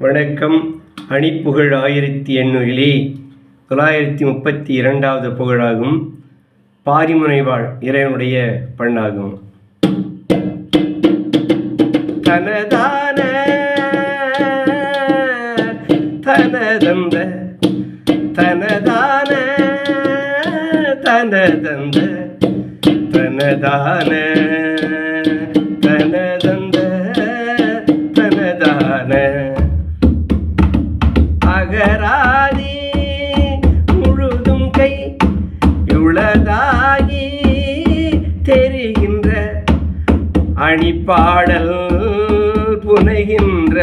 வணக்கம். அணிப்புகழ் ஆயிரத்தி எண்ணூறிலே தொள்ளாயிரத்தி முப்பத்தி இரண்டாவது புகழாகும். பாரிமுனைவாழ் இறைவனுடைய பண்ணாகும். தனதான தனதந்த தனதான தனதந்த தனதான தனதந்த. அகராதி முழுதும் கை உளதாகி தெரிகின்ற அணிப்பாடல் புனைகின்ற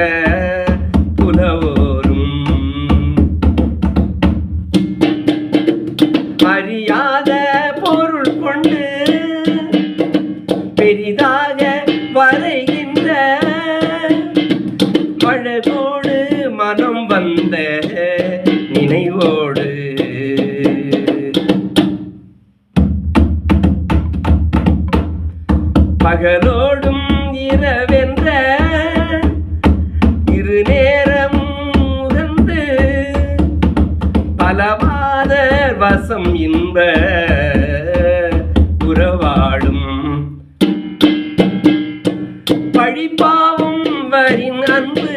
புலவோரும். அறியாத பொருள் கொண்டு நினைவோடு பகலோடும் இரவென்ற இரு நேரம் உகந்து பலவாத வசம் இன்ப உறவாடும். பழிப்பாவும் வரின் அன்பு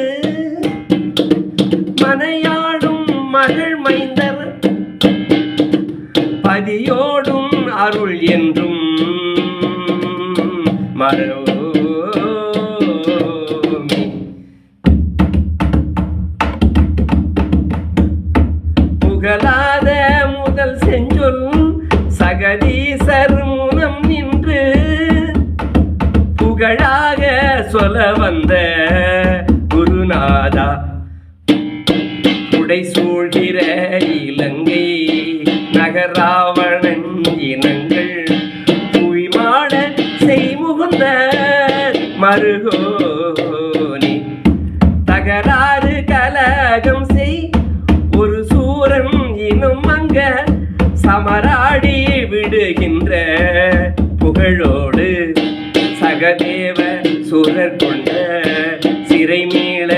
மனைய மகள் மைந்தர். பதியோடும் அருள் என்றும் மரோ புகழாத முதல் செஞ்சொல் சகதீசர் முனம் நின்று புகழாக சொல்ல வந்த நகராவணன் இனங்கள் செய்முகுந்த மருகோனி. தகராறு கலகம் செய் ஒரு சூரன் இனும் அங்க சமராடி விடுகின்ற புகழோடு சகதேவ சுரர் கொண்ட சிறை மீள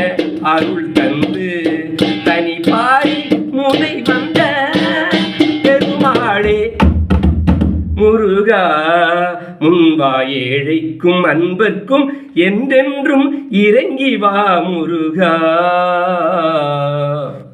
அருள் தந்து தனி பாரி முனை வந்த முருகா முன்வா ஏழைக்கும் அன்பர்க்கும் என்றென்றும் இறங்கி வா முருகா.